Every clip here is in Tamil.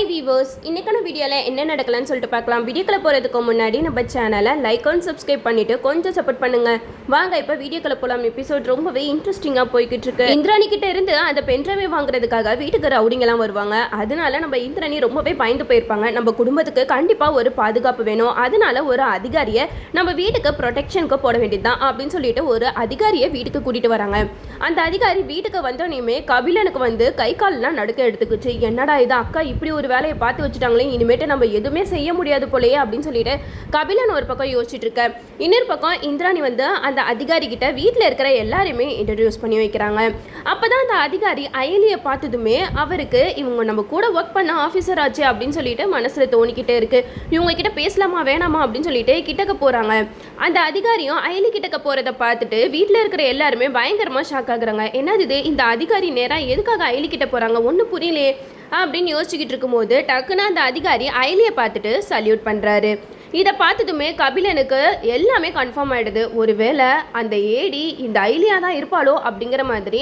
ஹாய் வீவர்ஸ் இன்றைக்கான வீடியோவில் என்ன நடக்கலாம்னு சொல்லிட்டு பார்க்கலாம். வீடியோக்களை போகிறதுக்கு முன்னாடி நம்ம சேனலை லைக் அண்ட் சப்ஸ்கிரைப் பண்ணிட்டு கொஞ்சம் சப்போர்ட் பண்ணுங்க. வாங்க இப்போ வீடியோக்களை போகலாம் எபிசோட் ரொம்பவே இன்ட்ரெஸ்டிங்காக போய்கிட்டு இருக்கு. இந்திராணி கிட்ட இருந்து அந்த பென்ட்ரைவை வாங்குறதுக்காக வீட்டுக்கு ரவுடிங்கெல்லாம் வருவாங்க. அதனால நம்ம இந்திராணி ரொம்பவே பயந்து போயிருப்பாங்க. நம்ம குடும்பத்துக்கு கண்டிப்பாக ஒரு பாதுகாப்பு வேணும். அதனால ஒரு அதிகாரியை நம்ம வீட்டுக்கு ப்ரொடெக்ஷனுக்கு போட வேண்டியதுதான் அப்படின்னு சொல்லிட்டு ஒரு அதிகாரியை வீட்டுக்கு கூட்டிகிட்டு வராங்க. அந்த அதிகாரி வீட்டுக்கு வந்தோடனே கபிலனுக்கு வந்து கை கால்லாம் நடுக்க எடுத்துக்கிச்சு. என்னடா இது? அக்கா இப்படி ஒரு வேலையை பார்த்து வச்சுட்டாங்களே இனிமேட்டு நம்ம எதுவுமே செய்ய முடியாது போலயே அப்படின்னு சொல்லிட்டு கபிலன் ஒரு பக்கம் யோசிச்சுட்டு இருக்க. இன்னொரு பக்கம் இந்திராணி வந்து அந்த அதிகாரி கிட்ட வீட்டில் இருக்கிற எல்லாரையுமே இன்ட்ரடியூஸ் பண்ணி வைக்கிறாங்க. அப்பதான் அந்த அதிகாரி அயலியை பார்த்ததுமே அவருக்கு இவங்க நம்ம கூட ஒர்க் பண்ண ஆஃபீஸர் ஆச்சு அப்படின்னு சொல்லிட்டு மனசுல தோணிக்கிட்டே இருக்கு. இவங்க கிட்ட பேசலாமா வேணாமா? அப்படின்னு சொல்லிட்டு கிட்டக்க போறாங்க. அந்த அதிகாரியும் அயலி கிட்டக்க போறதை பார்த்துட்டு வீட்டில் இருக்கிற எல்லாருமே பயங்கரமா ஷாக் ஆகுறாங்க. என்னது இது? இந்த அதிகாரி நேரம் எதுக்காக அயலி கிட்ட போறாங்க? ஒன்றும் புரியலையே. அப்படின்னு யோசிச்சுக்கிட்டு போது டக்குன்னு அந்த அதிகாரி அயலியை பார்த்துட்டு சல்யூட் பண்ணுறாரு இதை பார்த்ததுமே கபிலனுக்கு எல்லாமே கன்ஃபார்ம் ஆகிடுது ஒருவேளை அந்த ஏடி இந்த ஐலியா தான் இருப்பாளோ அப்படிங்கிற மாதிரி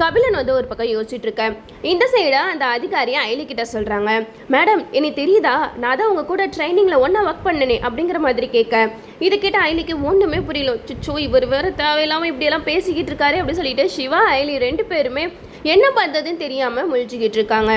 கபிலன் வந்து ஒரு பக்கம் யோசிச்சுட்டு இருக்கேன். இந்த சைடாக அந்த அதிகாரி ஐலி கிட்ட சொல்கிறாங்க மேடம் இனி தெரியுதா? நான் தான் உங்கள் கூட ட்ரைனிங்கில் ஒன்றா ஒர்க் பண்ணனே அப்படிங்கிற மாதிரி கேட்க. இது கேட்ட ஐலிக்கு ஒன்றுமே புரியல. சுச்சோ இவர் வேற தேவையில்லாமல் இப்படியெல்லாம் பேசிக்கிட்டு இருக்காரு அப்படின்னு சொல்லிட்டு சிவா ஐலி ரெண்டு பேருமே என்ன பண்ணுறதுன்னு தெரியாமல் முழிச்சுக்கிட்டு இருக்காங்க.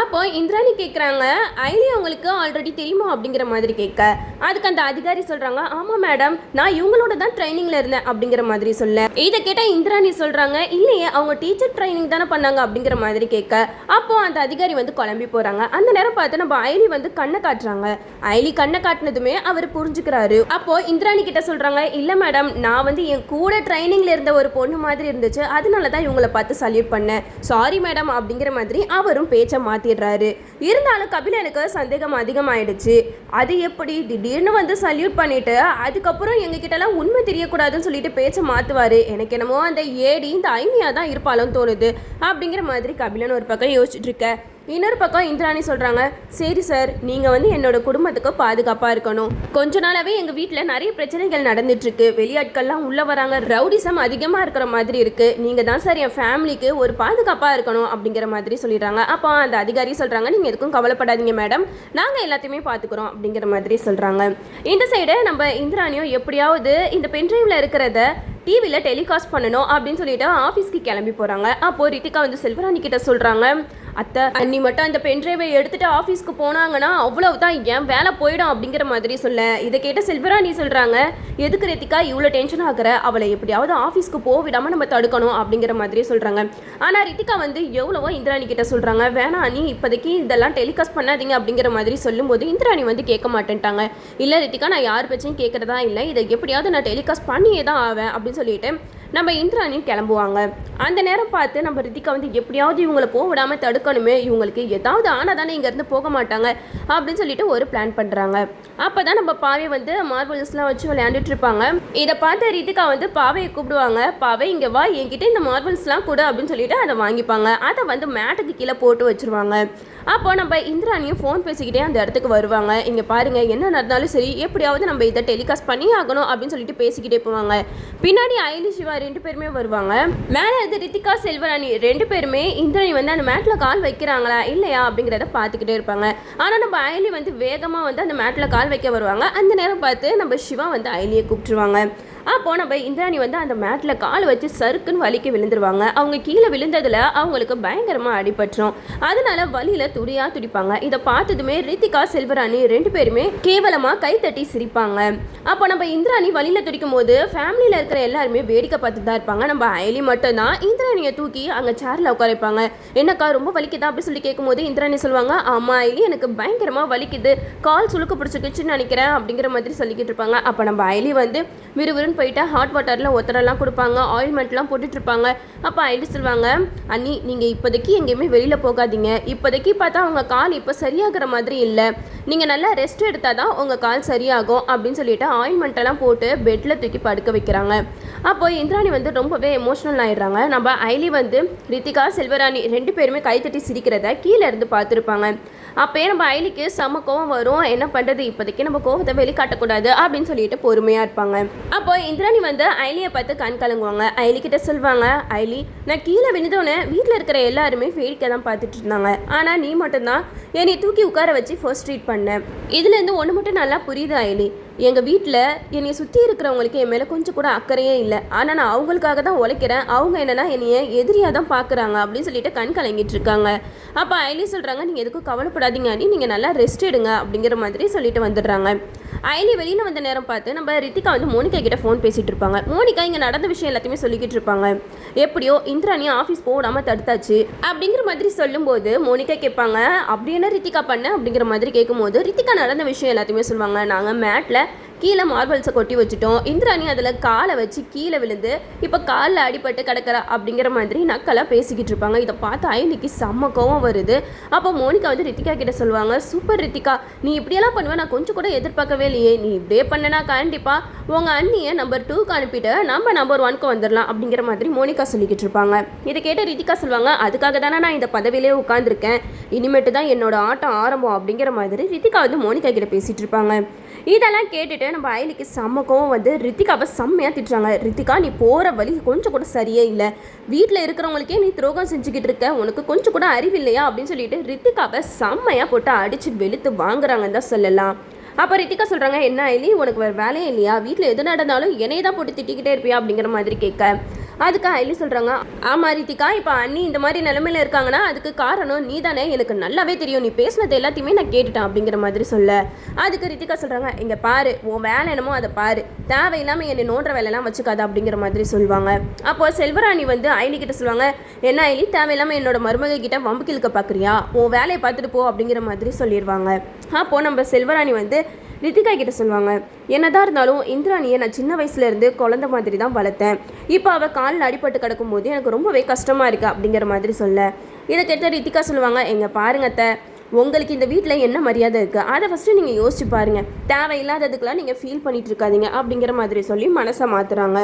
அப்போ இந்திராணி கேட்குறாங்க ஐலி அவங்களுக்கு ஆல்ரெடி தெரியுமா அப்படிங்கிற மாதிரி கேட்க. அதுக்கு அந்த அதிகாரி சொல்கிறாங்க ஆமாம் மேடம் நான் இவங்களோட தான் ட்ரைனிங்கில் இருந்தேன் அப்படிங்கிற மாதிரி சொல்ல. இதை கேட்டால் இந்திராணி சொல்கிறாங்க இல்லையே அவங்க டீச்சர் ட்ரைனிங் தானே பண்ணாங்க அப்படிங்கிற மாதிரி கேட்க. அப்போ அந்த அதிகாரி வந்து குழம்பி போகிறாங்க அந்த நேரம் பார்த்து நம்ம ஐலி வந்து கண்ணை காட்டுறாங்க. ஐலி கண்ணை காட்டினதுமே அவர் புரிஞ்சுக்கிறாரு. அப்போ இந்திராணி கிட்ட சொல்கிறாங்க இல்லை மேடம் நான் வந்து என் கூட ட்ரைனிங்கில் இருந்த ஒரு பொண்ணு மாதிரி இருந்துச்சு. அதனால தான் இவங்கள பார்த்து சல்யூட் பண்ணேன். சாரி மேடம் அப்படிங்கிற மாதிரி அவரும் பேச்சை மாத்திடுறாரு இருந்தாலும் கபிலனுக்கு சந்தேகம் அதிகமாயிடுச்சு. அது எப்படி? திடீர்னு வந்து சல்யூட் பண்ணிட்டு அதுக்கப்புறம் எங்ககிட்டலாம் உண்மை தெரியக்கூடாதுன்னு சொல்லிட்டு பேச்சை மாத்துவாரு. எனக்கு என்னமோ அந்த ஏடி இந்த ஐமியா தான் இருப்பாலும் தோணுது. அப்படிங்கிற மாதிரி கபிலன் ஒரு பக்கம் யோசிச்சுட்டு இருக்க. இன்னொரு பக்கம் இந்திராணி சொல்கிறாங்க சரி சார் நீங்கள் வந்து என்னோட குடும்பத்துக்கு பாதுகாப்பாக இருக்கணும். கொஞ்ச நாளாகவே எங்கள் வீட்டில் நிறைய பிரச்சனைகள் நடந்துட்டுருக்கு. வெளியாட்கள்லாம் உள்ளே வராங்க. ரவுடிசம் அதிகமாக இருக்கிற மாதிரி இருக்குது நீங்கள் தான் சார் என் ஃபேமிலிக்கு ஒரு பாதுகாப்பாக இருக்கணும் அப்படிங்கிற மாதிரி சொல்லிடுறாங்க. அப்போ அந்த அதிகாரி சொல்கிறாங்க நீங்கள் எதுக்கும் கவலைப்படாதீங்க மேடம். நாங்கள் எல்லாத்தையுமே பார்த்துக்குறோம் அப்படிங்கிற மாதிரி சொல்கிறாங்க இந்த சைடு நம்ம இந்திராணியும் எப்படியாவது இந்த பென்ட்ரைவில் இருக்கிறத டிவியில் டெலிகாஸ்ட் பண்ணணும் அப்படின்னு சொல்லிட்டு ஆஃபீஸ்க்கு கிளம்பி போகிறாங்க அப்போது ரித்திகா வந்து செல்வராணி கிட்ட சொல்கிறாங்க அத்தை அன்னி மட்டும் அந்த பென்ட்ரைவை எடுத்துட்டு ஆஃபீஸ்க்கு போனாங்கன்னா அவ்வளவுதான் என் வேலை போயிடும் அப்படிங்கிற மாதிரி சொல்ல. இதை கேட்ட செல்வராணி சொல்கிறாங்க எதுக்கு ரித்திகா இவ்வளோ டென்ஷன் ஆகுற? அவளை எப்படியாவது ஆஃபீஸ்க்கு போக விடாமல் நம்ம தடுக்கணும் அப்படிங்கிற மாதிரி சொல்கிறாங்க ஆனால் ரித்திகா வந்து எவ்வளவோ இந்திராணி கிட்ட சொல்கிறாங்க வேணாம் நீ இப்போதைக்கு இதெல்லாம் டெலிகாஸ்ட் பண்ணாதீங்க அப்படிங்கிற மாதிரி சொல்லும்போது இந்திராணி வந்து கேட்க மாட்டேன்ட்டாங்க. இல்லை ரித்திகா நான் யார் பற்றியும் கேட்குறதா இல்லை. இதை எப்படியாவது நான் டெலிகாஸ்ட் பண்ணியே தான் ஆவேன் அப்படின்னு சொல்லிட்டு நம்ம இந்திராணியும் கிளம்புவாங்க. அந்த நேரம் பார்த்து நம்ம ரித்திகா வந்து எப்படியாவது இவங்களை போக விடாமல் தடுக்கணுமே இவங்களுக்கு ஏதாவது ஆனால் தானே இங்கேருந்து போக மாட்டாங்க அப்படின்னு சொல்லிட்டு ஒரு பிளான் பண்ணுறாங்க அப்போ தான் நம்ம பாவை வந்து மார்பிள்ஸ்லாம் வச்சு விளையாண்டுட்டு இருப்பாங்க. இதை பார்த்து ரித்திகா வந்து பாவையை கூப்பிடுவாங்க. பாவை இங்கே வா என்கிட்ட இந்த மார்பிள்ஸ்லாம் கொடு அப்படின்னு சொல்லிட்டு அதை வாங்கிப்பாங்க. அதை வந்து மேட்டுக்கு கீழே போட்டு வச்சிருவாங்க. அப்போ நம்ம இந்திராணியும் ஃபோன் பேசிக்கிட்டே அந்த இடத்துக்கு வருவாங்க. இங்கே பாருங்கள் என்ன நடந்தாலும் சரி எப்படியாவது நம்ம இதை டெலிகாஸ்ட் பண்ணி ஆகணும் அப்படின்னு சொல்லிட்டு பேசிக்கிட்டே போவாங்க. பின்னாடி ஐலி சிவா ரெண்டு பேருமே வருவாங்க. மேலே இருந்து ரித்திகா செல்வராணி ரெண்டு பேருமே இந்திராணி வந்து அந்த மேட்டில் கால் வைக்கிறாங்களா இல்லையா அப்படிங்கிறத பார்த்துக்கிட்டே இருப்பாங்க. ஆனால் நம்ம ஐலி வந்து வேகமாக வந்து அந்த மேட்டில் கால் வைக்க வருவாங்க. அந்த நேரம் பார்த்து நம்ம சிவா வந்து ஐலியை கூப்பிட்டுருவாங்க. அப்போ நம்ம இந்திராணி வந்து அந்த மேட்டில் கால் வச்சு சறுக்குன்னு வலிக்கு விழுந்துருவாங்க. அவங்க கீழே விழுந்ததில் அவங்களுக்கு பயங்கரமாக அடிபட்டுரும். அதனால வலியில் துடியாக துடிப்பாங்க. இதை பார்த்ததுமே ரித்திகா செல்வராணி ரெண்டு பேருமே கேவலமாக கைத்தட்டி சிரிப்பாங்க. அப்போ நம்ம இந்திராணி வலியில் துடிக்கும் போது ஃபேமிலியில் இருக்கிற எல்லாருமே வேடிக்கை பார்த்து தான் இருப்பாங்க. நம்ம அயலி மட்டும்தான் இந்திராணியை தூக்கி அங்கே சேரில் உட்கார வைப்பாங்க. என்னக்கா ரொம்ப வலிக்குதா? அப்படி சொல்லி கேட்கும்போது இந்திராணி சொல்லுவாங்க ஆமாம் அயலி எனக்கு பயங்கரமாக வலிக்குது. கால் சுழுக்க பிடிச்சிக்கிச்சுன்னு நினைக்கிறேன் அப்படிங்கிற மாதிரி சொல்லிக்கிட்டு இருப்பாங்க. அப்போ நம்ம அயலி வந்து விறுவிறுன்னு போயிட்டு ஹாட் வாட்டரில் ஒத்தரெல்லாம் கொடுப்பாங்க ஆயில்மெண்ட்லாம் போட்டுட்டு இருப்பாங்க அப்போ ஐடி சொல்லுவாங்க அண்ணி நீங்கள் இப்போதைக்கு எங்கேயுமே வெளியில் போகாதீங்க. இப்போதைக்கு பார்த்தா உங்கள் கால் இப்போ சரியாகிற மாதிரி இல்லை. நீங்கள் நல்லா ரெஸ்ட் எடுத்தால் தான் உங்கள் கால் சரியாகும் அப்படின்னு சொல்லிட்டு ஆயில்மெண்ட்டெல்லாம் போட்டு பெட்டில் தூக்கி படுக்க வைக்கிறாங்க. அப்போ இந்திராணி வந்து ரொம்பவே எமோஷ்னல் ஆயிடுறாங்க. நம்ம ஐலி வந்து ரித்திகா செல்வராணி ரெண்டு பேருமே கைத்தட்டி சிரிக்கிறத கீழே இருந்து பார்த்துருப்பாங்க. அப்போயே நம்ம ஐலிக்கு செம கோவம் வரும்? என்ன பண்ணுறது இப்போதைக்கு நம்ம கோவத்தை வெளிக்காட்டக்கூடாது அப்படின்னு சொல்லிட்டு பொறுமையாக இருப்பாங்க. அப்போ இந்திராணி வந்து ஐலியை பார்த்து கண் கலங்குவாங்க. ஐலிக்கிட்ட சொல்லுவாங்க ஐலி நான் கீழே விழுந்தோடனே வீட்டில் இருக்கிற எல்லாருமே வேடிக்கை தான் பார்த்துட்டு இருந்தாங்க. ஆனால் நீ மட்டும்தான் என்னை தூக்கி உட்கார வச்சு ஃபர்ஸ்ட் ட்ரீட் பண்ண. இதுலேருந்து ஒன்று மட்டும் நல்லா புரியுது ஐலி. எங்கள் வீட்டில் என்னை சுற்றி இருக்கிறவங்களுக்கு என் மேலே கொஞ்சம் கூட அக்கறையே இல்லை. ஆனால் நான் அவங்களுக்காக தான் உழைக்கிறேன். அவங்க என்னென்னா என்னைய எதிரியாக தான் பார்க்குறாங்க அப்படின்னு சொல்லிட்டு கண் கலங்கிட்டு இருக்காங்க. அப்போ ஐலி சொல்கிறாங்க நீங்கள் எதுக்கும் கவலைப்படாதீங்க அண்ணி. நீங்கள் நல்லா ரெஸ்ட் எடுங்க அப்படிங்கிற மாதிரி சொல்லிட்டு வந்துடுறாங்க. ஐலி வெளியில் வந்த நேரம் பார்த்து நம்ம ரித்திகா வந்து மோனிகா கிட்ட ஃபோன் பேசிகிட்டு இருப்பாங்க. மோனிகா இங்கே நடந்த விஷயம் எல்லாத்தையுமே சொல்லிக்கிட்டு இருப்பாங்க. எப்படியோ இந்திராணி ஆஃபீஸ் போடாமல் தடுத்தாச்சு. அப்படிங்கிற மாதிரி சொல்லும்போது மோனிகா கேட்பாங்க அப்படி என்ன ரித்திகா பண்ண? அப்படிங்கிற மாதிரி கேட்கும்போது ரித்திகா நடந்த விஷயம் எல்லாத்தையுமே சொல்லுவாங்க. நாங்கள் மேட்டில் கீழே மார்பல்ஸை கொட்டி வச்சுட்டோம். இந்திராணி அதில் காலை வச்சு கீழே விழுந்து இப்போ காலில் அடிபட்டு கிடக்கிறா அப்படிங்கிற மாதிரி நக்கெல்லாம் பேசிக்கிட்டு இருப்பாங்க. இதை பார்த்து ஐனிக்கு செம்ம கோவம் வருது. அப்போ மோனிகா வந்து ரித்திகா கிட்ட சொல்லுவாங்க சூப்பர் ரித்திகா நீ இப்படியெல்லாம் பண்ணுவ நான் கொஞ்சம் கூட எதிர்பார்க்கவே இல்லையே. நீ இப்படியே பண்ணனா கண்டிப்பாக உங்கள் அண்ணியை நம்பர் டூக்கு அனுப்பிட்டு நம்ம நம்பர் ஒன்க்கு வந்துடலாம் அப்படிங்கிற மாதிரி மோனிகா சொல்லிக்கிட்டு இருப்பாங்க. இதை கேட்ட ரித்திகா சொல்லுவாங்க அதுக்காக தானே நான் இந்த பதவியிலே உட்காந்துருக்கேன் இனிமேட்டு தான் என்னோட ஆட்டம் ஆரம்பம் அப்படிங்கிற மாதிரி ரித்திகா வந்து மோனிகா கிட்ட பேசிட்டு இருப்பாங்க. இதெல்லாம் கேட்டுட்டு நம்ம அயலிக்கு சமக்கவும் வந்து ரித்திகாவை செம்மையாக திட்டுறாங்க. ரித்திகா நீ போகிற வழி கொஞ்சம் கூட சரியே இல்லை. வீட்டில் இருக்கிறவங்களுக்கே நீ துரோகம் செஞ்சுக்கிட்டு இருக்க. உனக்கு கொஞ்சம் கூட அறிவு இல்லையா? அப்படின்னு சொல்லிட்டு ரித்திகாவை செம்மையாக போட்டு அடித்து வெளுத்து வாங்குறாங்கன்னு தான் சொல்லலாம். அப்போ ரித்திகா சொல்கிறாங்க என்ன ஐலி உனக்கு வேறு வேலையே இல்லையா? வீட்டில் எது நடந்தாலும் என்னையே தான் போட்டு திட்டிக்கிட்டே இருப்பியா? அப்படிங்கிற மாதிரி கேட்க. அதுக்கு ஹைலி சொல்கிறாங்க ஆமாம் ரித்திகா இப்போ அண்ணி இந்த மாதிரி நிலமையில இருக்காங்கன்னா அதுக்கு காரணம் நீ தானே எனக்கு நல்லாவே தெரியும். நீ பேசினது எல்லாத்தையுமே நான் கேட்டுட்டேன் அப்படிங்கிற மாதிரி சொல்ல. அதுக்கு ரித்திகா சொல்கிறாங்க இங்கே பாரு உன் வேலை என்னமோ அதை பாரு. தேவையில்லாமல் என்னை நோண்டுற வேலைலாம் வச்சுக்காத அப்படிங்கிற மாதிரி சொல்லுவாங்க அப்போ செல்வராணி வந்து ஐலி கிட்ட சொல்லுவாங்க என்ன ஐலி தேவையில்லாமல் என்னோட மருமக கிட்ட வம்பு பார்க்குறியா உன் வேலையை பார்த்துட்டு போ அப்படிங்கிற மாதிரி சொல்லிடுவாங்க அப்போது நம்ம செல்வராணி வந்து ரித்திகா கிட்ட சொல்லுவாங்க என்னதான் இருந்தாலும் இந்திராணியை நான் சின்ன வயசுல இருந்து குழந்தை மாதிரி தான் வளர்த்தேன். இப்போ அவள் காலில் அடிபட்டு கிடக்கும்போது எனக்கு ரொம்பவே கஷ்டமா இருக்கு அப்படிங்கிற மாதிரி சொல்ல. இதை கேட்ட ரித்திகா சொல்லுவாங்க எங்க பாருங்க அத்தை உங்களுக்கு இந்த வீட்டில் என்ன மரியாதை இருக்குது அதை ஃபஸ்ட்டு நீங்கள் யோசிச்சு பாருங்கள் தேவையில்லாததுக்கெலாம் நீங்கள் ஃபீல் பண்ணிகிட்டு இருக்காதீங்க அப்படிங்கிற மாதிரி சொல்லி மனசை மாற்றுறாங்க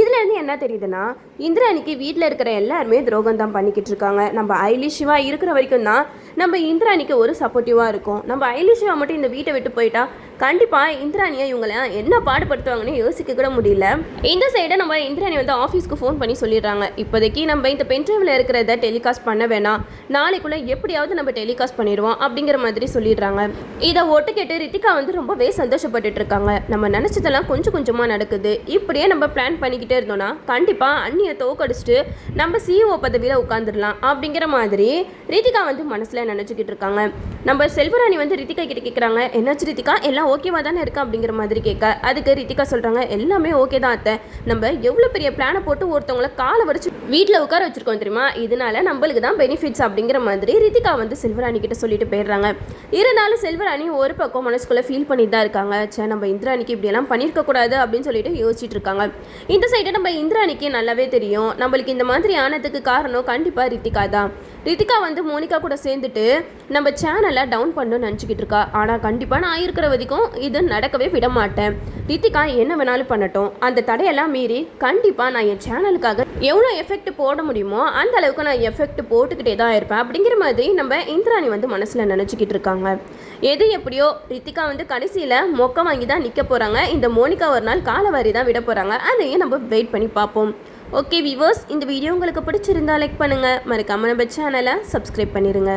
இதுலேருந்து என்ன தெரியுதுன்னா இந்திராணிக்கு வீட்டில் இருக்கிற எல்லாருமே துரோகம் தான் பண்ணிக்கிட்டு இருக்காங்க. நம்ம ஐலி சிவா இருக்கிற வரைக்கும் தான் நம்ம இந்திராணிக்கு ஒரு சப்போர்ட்டிவாக இருக்கும். நம்ம ஐலி சிவா மட்டும் இந்த வீட்டை விட்டு போயிட்டா கண்டிப்பாக இந்திராணியை இவங்களை என்ன பாடுபடுத்துவாங்கன்னு யோசிக்க கூட முடியல. இந்த சைடை நம்ம இந்திராணி வந்து ஆஃபீஸ்க்கு ஃபோன் பண்ணி சொல்லிடுறாங்க. இப்போதைக்கு நம்ம இந்த பென்ட்ரைவில் இருக்கிறத டெலிகாஸ்ட் பண்ண வேணாம். நாளைக்குள்ளே எப்படியாவது நம்ம டெலிகாஸ்ட் பண்ணிடுவோம் அப்படிங்கிற மாதிரி சொல்லிடுறாங்க. இதை ஒட்டு கேட்டு ரித்திகா வந்து ரொம்பவே சந்தோஷப்பட்டுட்டு இருக்காங்க. நம்ம நினச்சதெல்லாம் கொஞ்சம் கொஞ்சமாக நடக்குது. இப்படியே நம்ம பிளான் பண்ணிக்கிட்டே இருந்தோம்னா கண்டிப்பாக அண்ணியை தோக்கடிச்சிட்டு நம்ம சிஇஓ பதவியில் உட்காந்துடலாம் அப்படிங்கிற மாதிரி ரித்திகா வந்து மனசில் நினச்சிக்கிட்டு இருக்காங்க. நம்ம செல்வராணி வந்து ரித்திகா கிட்ட கேட்குறாங்க என்னாச்சு ரித்திகா? எல்லாம் ஓகேவா தானே இருக்கா? அப்படிங்கிற மாதிரி கேட்க. அதுக்கு ரித்திகா சொல்கிறாங்க எல்லாமே ஓகே தான் அத்தை. நம்ம எவ்வளோ பெரிய பிளானை போட்டு ஒருத்தவங்கள காலை வடிச்சு வீட்டில் உட்கார வச்சிருக்கோம் தெரியுமா? இதனால நம்மளுக்கு தான் பெனிஃபிட்ஸ் அப்படிங்கிற மாதிரி ரித்திகா வந்து செல்வராணி கிட்ட சொல்லிட்டு போயிடுறாங்க. இருந்தாலும் செல்வராணி ஒரு பக்கம் மனசுக்குள்ளே ஃபீல் பண்ணி தான் இருக்காங்க. சே நம்ம இந்திராணிக்கு இப்படியெல்லாம் பண்ணியிருக்கக்கூடாது அப்படின்னு சொல்லிட்டு யோசிச்சுட்டு இருக்காங்க. இந்த சைடு நம்ம இந்திராணிக்கு நல்லாவே தெரியும். நம்மளுக்கு இந்த மாதிரி ஆனதுக்கு காரணம் கண்டிப்பாக ரித்திகா தான். ரித்திகா வந்து மோனிகா கூட சேர்ந்துட்டு நம்ம சேனலை டவுன் பண்ணணும்னு நினச்சிக்கிட்டு இருக்கா. ஆனால் கண்டிப்பாக நான் இருக்கிற வரைக்கும் இது நடக்கவே விட மாட்டேன். ரித்திகா என்ன வேணாலும் பண்ணட்டும். அந்த தடையெல்லாம் மீறி கண்டிப்பாக நான் என் சேனலுக்காக எவ்வளோ எஃபெக்ட் போட முடியுமோ அந்த அளவுக்கு நான் எஃபெக்ட் போட்டுக்கிட்டே தான் இருப்பேன். அப்படிங்கிற மாதிரி நம்ம இந்திராணி வந்து மனசில் நினச்சிக்கிட்டு இருக்காங்க. எது எப்படியோ ரித்திகா வந்து கடைசியில் மொக்க வாங்கி தான் நிற்க போகிறாங்க இந்த மோனிகா ஒரு நாள் காலவாரி தான் விட போகிறாங்க அதையும் நம்ம வெயிட் பண்ணி பார்ப்போம். ஓகே விவர்ஸ் இந்த வீடியோ உங்களுக்கு பிடிச்சிருந்தா லைக் பண்ணுங்கள் மறக்காமல் நம்ம சேனலை சப்ஸ்கிரைப் பண்ணிடுங்க